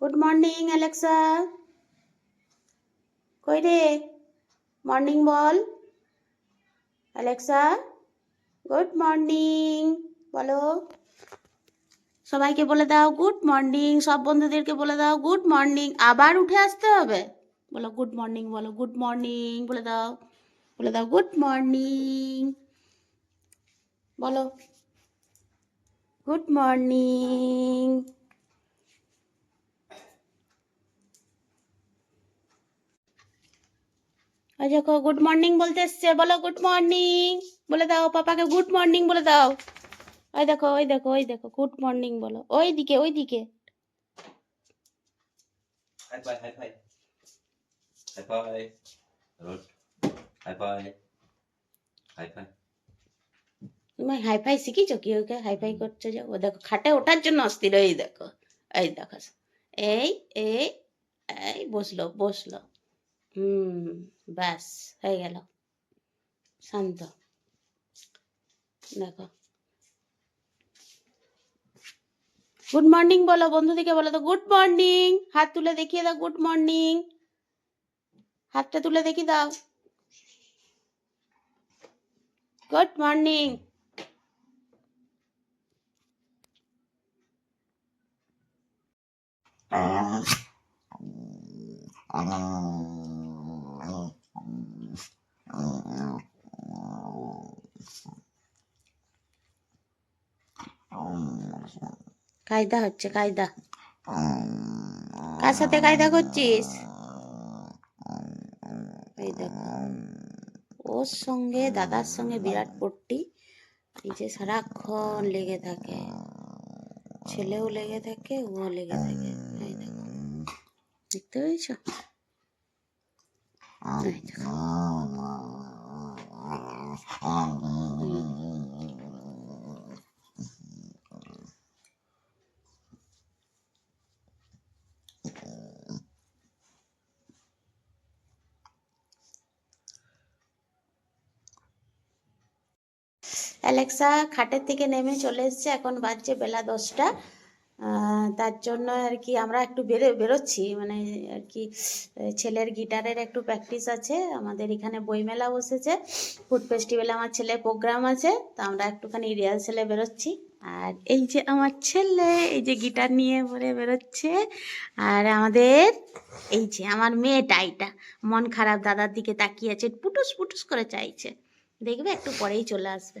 Good morning Alexa কই রে morning বল অ্যালেক্সা গুড মর্নিং বলো সবাইকে বলে দাও গুড মর্নিং সব বন্ধুদেরকে বলে দাও গুড মর্নিং আবার উঠে আসতে হবে। বলো গুড মর্নিং বলো গুড মর্নিং বলে দাও। বলে দাও গুড মর্নিং বলো গুড মর্নিং ওই দেখো গুড মর্নিং বলতে এসছে। বলো গুড মর্নিং বলে দাও পাপাকে গুড মর্নিং বলে দাও। ওই দেখো ওই দেখো ওই দেখো গুড মর্নিং বলো। ওই দিকে ওই দিকে. তুমি হাইফাই শিখিছো কি ওকে? হাইফাই করছে যে ও দেখো খাটে ওঠার জন্য অস্থির। এই দেখো এই দেখো। এই এই এই বসল বসল। হুম, ব্যাস, হয়ে গেল। শান্ত। দেখো। গুড মর্নিং বলো, বন্ধুদিকে বলো তো। গুড মর্নিং হাত তুলে দেখিয়ে দাও গুড মর্নিং হাতটা তুলে দেখিয়ে দাও। গুড মর্নিং কায়দা হচ্ছে কায়দা। কার সাথে কায়দা করছিস? এই দেখো, ওর সঙ্গে দাদার সঙ্গে বিরাট পট্টি, এই যে সারাক্ষণ লেগে থাকে। ছেলেও লেগে থাকে, ও লেগে থাকে। এই দেখো, দেখতে পেয়েছ? এই দেখো। অ্যালেক্সা খাটের থেকে নেমে চলে এসেছে, এখন বাজছে বেলা দশটা। তার জন্য আর কি আমরা একটু বেরো, বেরোচ্ছি। মানে আর কি ছেলের গিটারের একটু প্র্যাকটিস আছে। আমাদের এখানে বইমেলা বসেছে ফুড ফেস্টিভ্যালে আমার ছেলের প্রোগ্রাম আছে, তো আমরা একটুখানি রিহার্সেলে বেরোচ্ছি। আর এই যে আমার ছেলে, এই যে গিটার নিয়ে পরে বেরোচ্ছে। আর আমাদের, এই যে আমার মেয়েটা এটা, মন খারাপ, দাদার দিকে তাকিয়ে আছে পুটুস পুটুস করে চাইছে। দেখবে একটু পরেই চলে আসবে।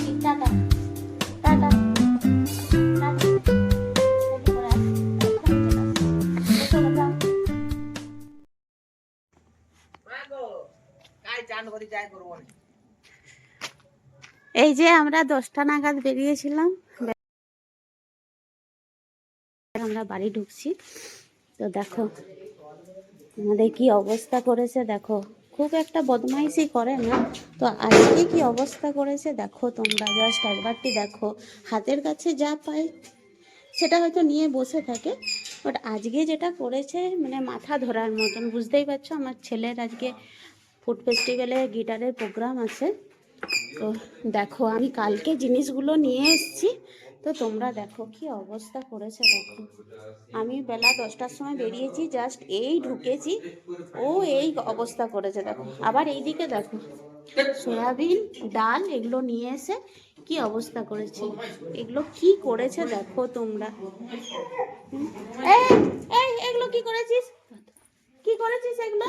এই যে আমরা দশটা নাগাদ বেরিয়েছিলাম। আমরা বাড়ি ঢুকছি। তো দেখো, আমাদের কি অবস্থা করেছে দেখো। খুব একটা বদমাইশি করে না। তো আজকে কি অবস্থা করেছে দেখো তোমরা। জাস্ট একবারটি দেখো। হাতের কাছে যা পাই, সেটা হয়তো নিয়ে বসে থাকে। বাট আজকে যেটা করেছে মানে মাথা ধরার মতন, বুঝতেই পারছ? আমার ছেলের আজকে ফুড ফেস্টিভ্যালে গিটারের প্রোগ্রাম আছে। তো দেখো, আমি কালকে জিনিসগুলো নিয়ে এসেছি। তো তোমরা দেখো কি অবস্থা করেছে, দেখো। আমি বেলা দশটার সময় বেরিয়েছি জাস্ট এই ঢুকেছি। ও এই অবস্থা করেছে, দেখো। আবার এইদিকে দেখো, সয়াবিন, ডাল, এগুলো নিয়ে এসে কি অবস্থা করেছে? এগুলো কি করেছে দেখো তোমরা। এই এগুলো কি করেছিস? কি করেছিস এগুলো?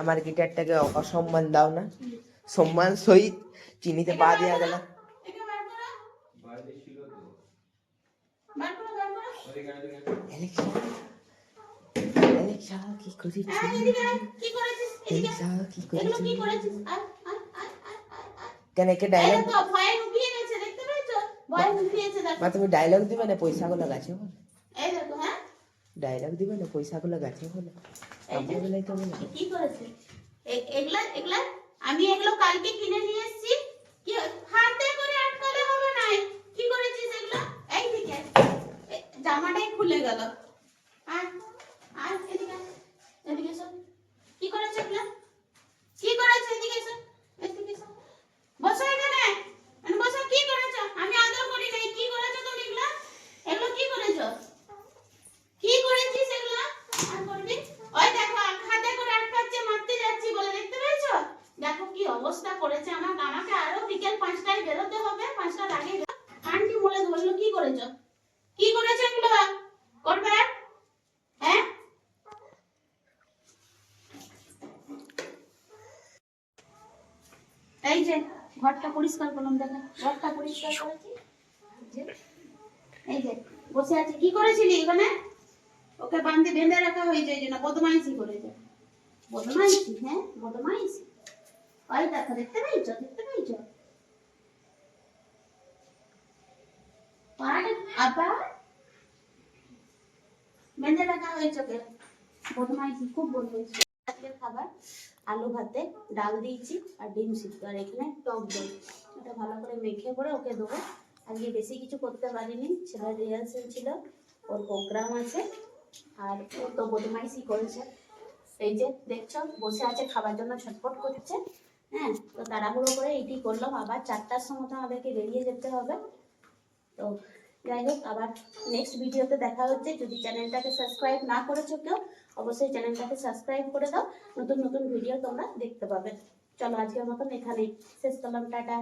আমার গিটারটাকে অসম্মান দাও না। সম্মান সহিত চিনিতে পা দেওয়া গেল। কি করেছিস এগুলো কি করেছিস। কেন একে ডায়লগ দেখো, ভয়ে লুকিয়ে গেছে, দেখতে পেয়েছ? ভয়ে লুকিয়েছে, দেখো। মা তুমি ডায়লগ দিবে না? পয়সাগুলো গাছে বলো। এই দেখো, হ্যাঁ? ডায়লগ দিবে না? পয়সাগুলো গাছে বলো। আমরা তো বলো। কি করেছে? এগুলা এগুলা? আমি এগুলো কালকে কিনে নিয়ে এসেছি। কি হাতে করে আটকালে হবে না। কি করেছিস এগুলো? এই দিকে। জামাটাই খুলে গেল। আর আর এদিকে আয়, এদিকে এসো এগুলো? কি করেছে? এগুলো? কি ওই দেখো হাতে মারতে যাচ্ছি বলে দেখতে দেখো কি অবস্থা করেছে আমার বিকেল পাঁচটায় বেরোতে হবে। কি করেছ? কি করেছ এগুলো? করবে হ্যাঁ এই যে ঘরটা পরিষ্কার করলাম দেখো ঘরটা পরিষ্কার করেছি। এই যে বসে আছে। কি করেছিলি এখানে? ওকে বান্ধে বেঁধে রাখা হয়েছে এই জন্য বদমাইশি করেছে। বদমাইশি হ্যাঁ বদমাইশি। ওই দেখো দেখতে পাইছো দেখতে পাইছো? আবার বেঁধে রাখা হয়েছে ওকে। বদমাইশি খুব বদমাইশি। আজকের খাবার, আলু ভাতে, ডাল দিয়েছি আর ডিম সিদ্ধ। আর এখানে টক দই। এটা ভালো করে মেখে করে ওকে দেবো। আজকে বেশি কিছু করতে পারিনি ছেলের রিহার্সেল ছিল। ওর প্রোগ্রাম আছে আর ও তো বদমাইশি করেছে। এই যে দেখছ, বসে আছে, খাবার জন্য ছটফট করছে। হ্যাঁ তো তাড়াহুড়ো করে এইটি করলাম। আবার চারটার সময় তো আমাদেরকে বেরিয়ে যেতে হবে। তো যাই হোক। আবার নেক্সট ভিডিওতে দেখা হচ্ছে। যদি চ্যানেলটাকে সাবস্ক্রাইব না করেছ কেউ, অবশ্যই চ্যানেলটাকে সাবস্ক্রাইব করে দাও। নতুন নতুন ভিডিও তোমরা দেখতে পাবে। চলো আজকের মতন এখানেই। শেষ করলাম। টাটা।